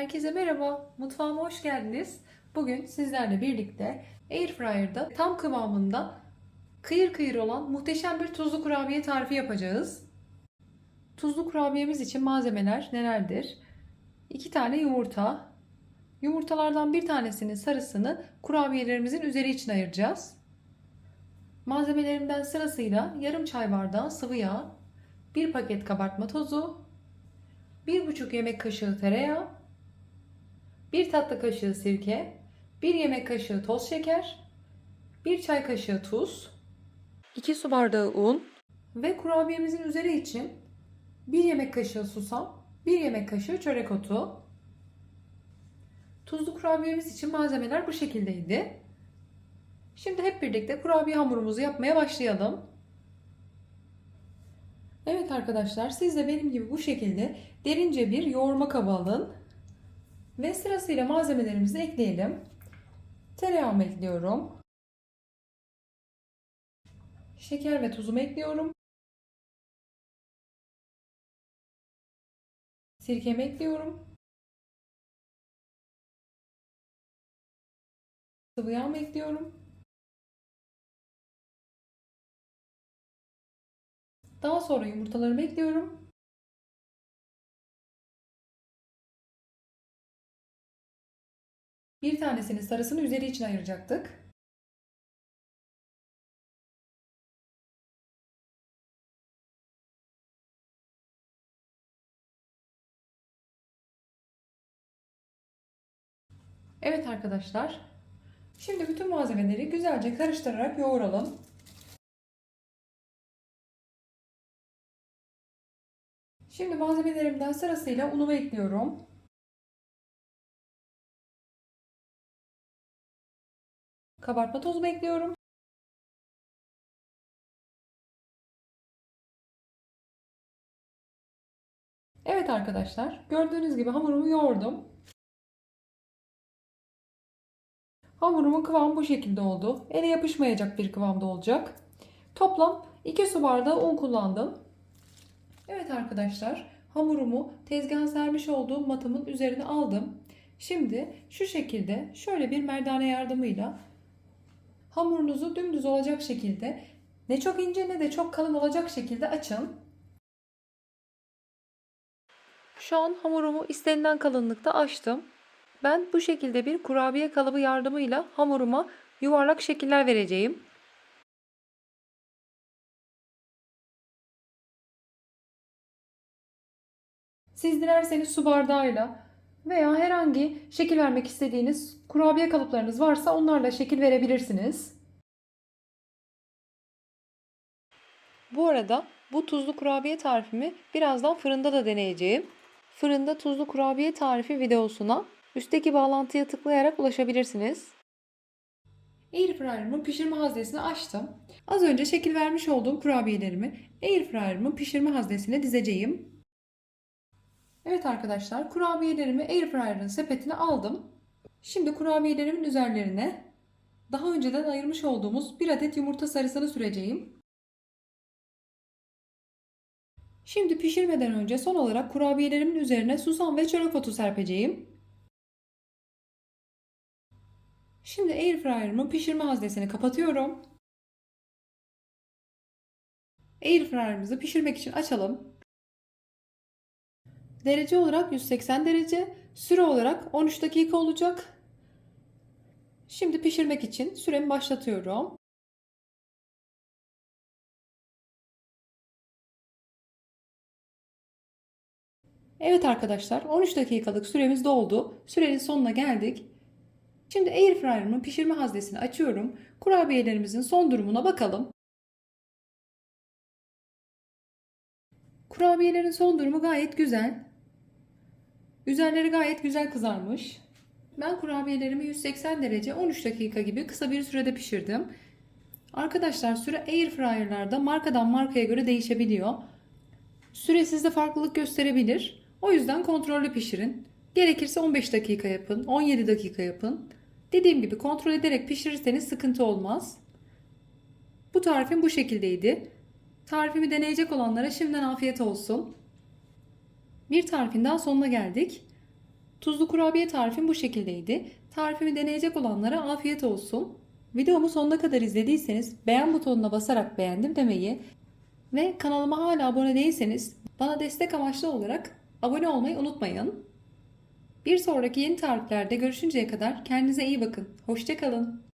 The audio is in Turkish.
Herkese merhaba, mutfağıma hoş geldiniz. Bugün sizlerle birlikte Airfryer'da tam kıvamında kıyır kıyır olan muhteşem bir tuzlu kurabiye tarifi yapacağız. Tuzlu kurabiyemiz için malzemeler nelerdir? 2 tane yumurta. Yumurtalardan bir tanesinin sarısını kurabiyelerimizin üzeri için ayıracağız. Malzemelerimden sırasıyla yarım çay bardağı sıvı yağ, 1 paket kabartma tozu, 1,5 yemek kaşığı tereyağı, 1 tatlı kaşığı sirke, 1 yemek kaşığı toz şeker, 1 çay kaşığı tuz, 2 su bardağı un ve kurabiyemizin üzeri için 1 yemek kaşığı susam, 1 yemek kaşığı çörek otu. Tuzlu kurabiyemiz için malzemeler bu şekildeydi. Şimdi hep birlikte kurabiye hamurumuzu yapmaya başlayalım. Evet arkadaşlar siz de benim gibi bu şekilde derince bir yoğurma kabı alın. Ve sırasıyla malzemelerimizi ekleyelim. Tereyağımı ekliyorum. Şeker ve tuzumu ekliyorum. Sirkemi ekliyorum. Sıvı yağımı ekliyorum. Daha sonra yumurtalarımı ekliyorum. Bir tanesini sarısını üzeri için ayıracaktık. Evet arkadaşlar. Şimdi bütün malzemeleri güzelce karıştırarak yoğuralım. Şimdi malzemelerimden sırasıyla unumu ekliyorum. Kabartma tozumu ekliyorum. Evet arkadaşlar, gördüğünüz gibi hamurumu yoğurdum. Hamurumun kıvamı bu şekilde oldu. Ele yapışmayacak bir kıvamda olacak. Toplam 2 su bardağı un kullandım. Evet arkadaşlar, hamurumu tezgaha sermiş olduğum matımın üzerine aldım. Şimdi şu şekilde şöyle bir merdane yardımıyla hamurunuzu dümdüz olacak şekilde ne çok ince ne de çok kalın olacak şekilde açın. Şu an hamurumu istenilen kalınlıkta açtım. Ben bu şekilde bir kurabiye kalıbı yardımıyla hamuruma yuvarlak şekiller vereceğim. Siz dilerseniz su bardağıyla veya herhangi şekil vermek istediğiniz kurabiye kalıplarınız varsa onlarla şekil verebilirsiniz. Bu arada bu tuzlu kurabiye tarifimi birazdan fırında da deneyeceğim. Fırında tuzlu kurabiye tarifi videosuna üstteki bağlantıya tıklayarak ulaşabilirsiniz. Airfryer'ımın pişirme haznesini açtım. Az önce şekil vermiş olduğum kurabiyelerimi Airfryer'ımın pişirme haznesine dizeceğim. Evet arkadaşlar kurabiyelerimi Airfryer'ın sepetine aldım. Şimdi kurabiyelerimin üzerlerine daha önceden ayırmış olduğumuz bir adet yumurta sarısını süreceğim. Şimdi pişirmeden önce son olarak kurabiyelerimin üzerine susam ve çörek otu serpeceğim. Şimdi Airfryer'ımın pişirme haznesini kapatıyorum. Airfryer'ımızı pişirmek için açalım. Derece olarak 180 derece, süre olarak 13 dakika olacak. Şimdi pişirmek için süremi başlatıyorum. Evet arkadaşlar 13 dakikalık süremiz doldu. Sürenin sonuna geldik. Şimdi Airfryer'ımın pişirme haznesini açıyorum. Kurabiyelerimizin son durumuna bakalım. Kurabiyelerin son durumu gayet güzel. Üzerleri gayet güzel kızarmış. Ben kurabiyelerimi 180 derece 13 dakika gibi kısa bir sürede pişirdim. Arkadaşlar süre airfryer'larda markadan markaya göre değişebiliyor. Süre sizde farklılık gösterebilir. O yüzden kontrollü pişirin. Gerekirse 15 dakika yapın, 17 dakika yapın. Dediğim gibi kontrol ederek pişirirseniz sıkıntı olmaz. Bu tarifim bu şekildeydi. Tarifimi deneyecek olanlara şimdiden afiyet olsun. Bir tarifin daha sonuna geldik. Tuzlu kurabiye tarifim bu şekildeydi. Tarifimi deneyecek olanlara afiyet olsun. Videomu sonuna kadar izlediyseniz beğen butonuna basarak beğendim demeyi ve kanalıma hala abone değilseniz bana destek amaçlı olarak abone olmayı unutmayın. Bir sonraki yeni tariflerde görüşünceye kadar kendinize iyi bakın. Hoşçakalın.